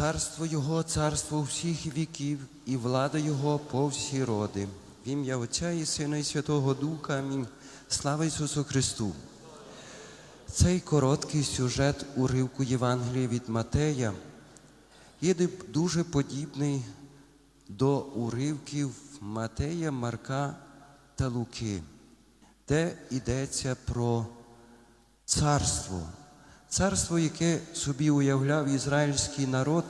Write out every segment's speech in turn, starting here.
Царство Його, царство всіх віків, і влада Його по всі роди. В ім'я Отця і Сина і Святого Духа. Амінь. Слава Ісусу Христу! Цей короткий сюжет уривку Євангелія від Матея є дуже подібний до уривків Матея, Марка та Луки, де йдеться про царство. Царство, яке собі уявляв ізраїльський народ,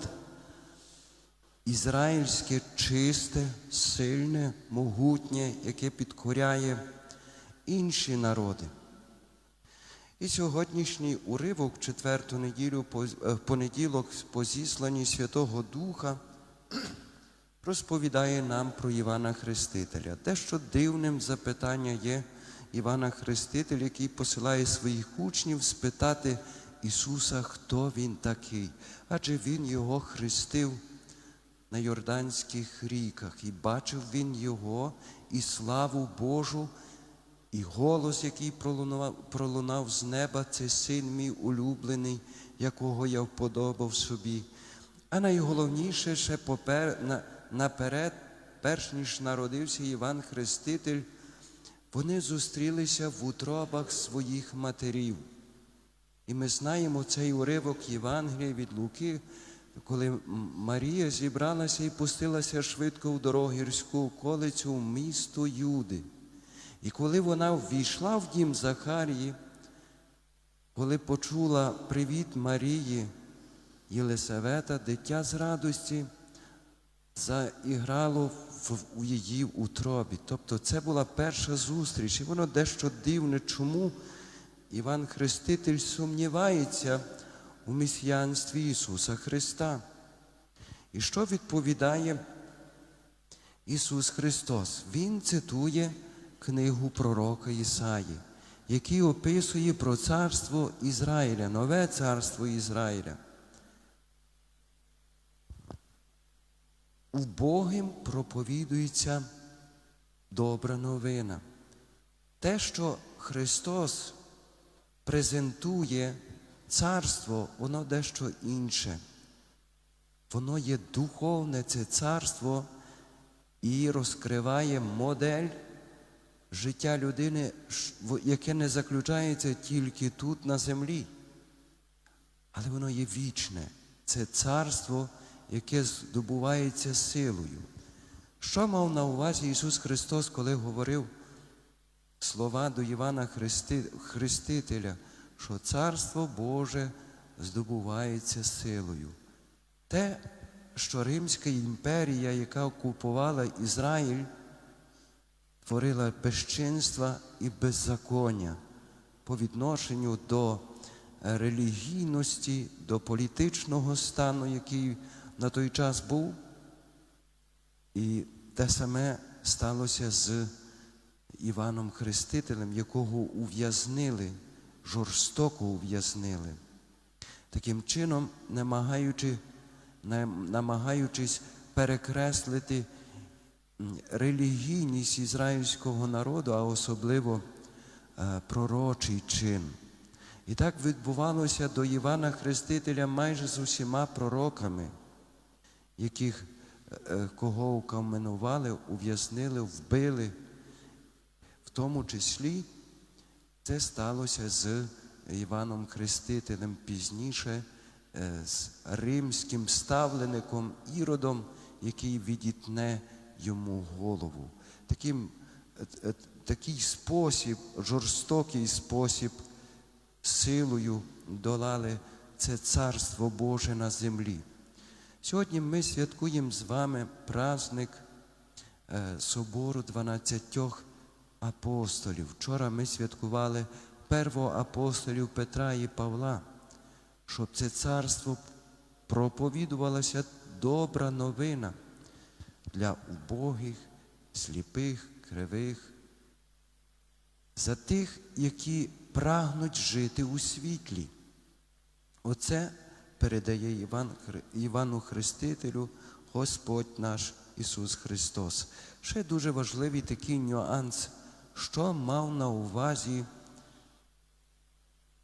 ізраїльське чисте, сильне, могутнє, яке підкоряє інші народи. І сьогоднішній уривок, четверту неділю, е, понеділок, по зісланні Святого Духа, розповідає нам про Івана Хрестителя. Дещо дивним запитання є Івана Хрестителя, який посилає своїх учнів спитати Ісуса, хто Він такий, адже Він його хрестив на Йорданських ріках, і бачив він його, і славу Божу, і голос, який пролунав, пролунав з неба, це син мій улюблений, якого я вподобав собі. А найголовніше ще попер, на, наперед, перш ніж народився Іван Хреститель, вони зустрілися в утробах своїх матерів. І ми знаємо цей уривок Євангелія від Луки, коли Марія зібралася і пустилася швидко в дорогу гірську околицю в місто Юди. І коли вона ввійшла в дім Захарії, коли почула привіт Марії Єлисавета, дитя з радості заіграло в, її утробі. Тобто це була перша зустріч, і воно дещо дивне, чому Іван Хреститель сумнівається у месіянстві Ісуса Христа. І що відповідає Ісус Христос? Він цитує книгу пророка Ісаї, який описує про царство Ізраїля, нове царство Ізраїля. Убогим проповідується добра новина. Те, що Христос презентує царство, воно дещо інше. Воно є духовне, це царство і розкриває модель життя людини, яке не заключається тільки тут на землі, але воно є вічне. Це царство, яке здобувається силою. Що мав на увазі Ісус Христос, коли говорив слова до Івана Хрести, Хрестителя, що Царство Боже здобувається силою? Те, що Римська імперія, яка окупувала Ізраїль, творила безчинства і беззаконня по відношенню до релігійності, до політичного стану, який на той час був. І те саме сталося з Іваном Хрестителем, якого ув'язнили, жорстоко ув'язнили. Таким чином, намагаючи, намагаючись перекреслити релігійність ізраїльського народу, а особливо е, пророчий чин. І так відбувалося до Івана Хрестителя майже з усіма пророками, яких е, кого укаменували, ув'язнили, вбили. В тому числі це сталося з Іваном Хрестителем пізніше, е, з римським ставлеником Іродом, який відітне йому голову. Таким, е, е, такий спосіб, жорстокий спосіб, силою долали це царство Боже на землі. Сьогодні ми святкуємо з вами праздник собору 12 апостолів. Вчора ми святкували первоапостолів Петра і Павла, щоб це царство проповідувалася добра новина для убогих, сліпих, кривих, за тих, які прагнуть жити у світлі. Оце передає Іван, Івану Хрестителю Господь наш Ісус Христос. Ще дуже важливий такий нюанс, що мав на увазі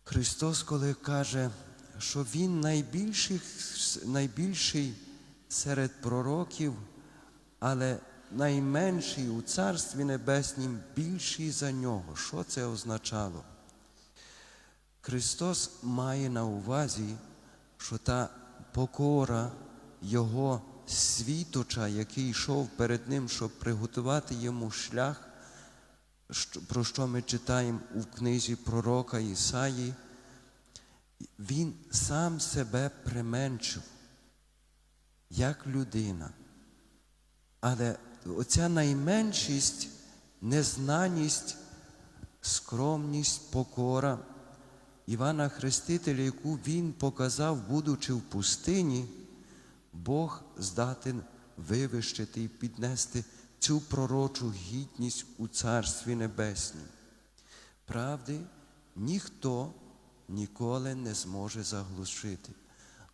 Христос, коли каже, що він найбільший серед пророків, але найменший у Царстві Небеснім більший за нього. Що це означало? Христос має на увазі, що та покора Його світоча, який йшов перед Ним, щоб приготувати йому шлях, про що ми читаємо у книзі пророка Ісаї, він сам себе применшив, як людина. Але оця найменшість, незнаність, скромність, покора Івана Хрестителя, яку він показав, будучи в пустині, Бог здатен вивищити і піднести цю пророчу гідність у Царстві Небеснім. Правди ніхто ніколи не зможе заглушити,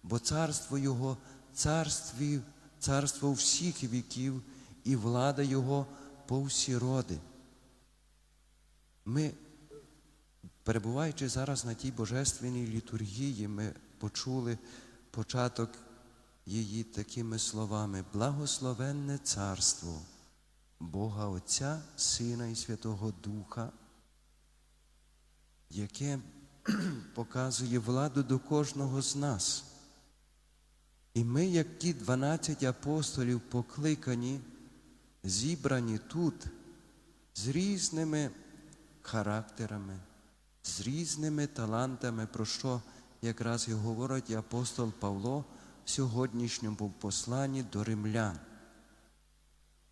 бо царство Його царстві, царство всіх віків і влада Його по всі роди. Ми, перебуваючи зараз на тій божественній літургії, ми почули початок її такими словами: Благословенне царство Бога Отця, Сина і Святого Духа, яке показує владу до кожного з нас. І ми, як ті 12 апостолів, покликані, зібрані тут з різними характерами, з різними талантами, про що якраз і говорить апостол Павло в сьогоднішньому посланні до римлян.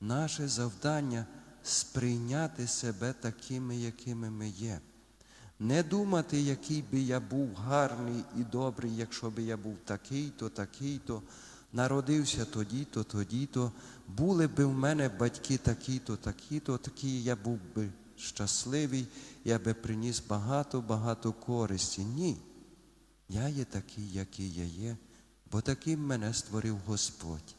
Наше завдання сприйняти себе такими, якими ми є. Не думати, який би я був гарний і добрий, якщо би я був такий-то, такий-то, народився тоді-то, тоді-то, були би в мене батьки такі-то, такі-то, такі, я був би щасливий, я би приніс багато-багато користі. Ні. Я є такий, який я є, бо таким мене створив Господь.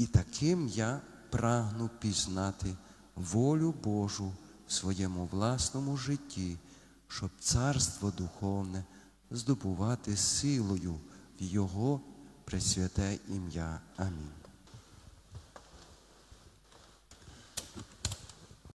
І таким я прагну пізнати волю Божу в своєму власному житті, щоб царство духовне здобувати силою в Його пресвяте ім'я. Амінь.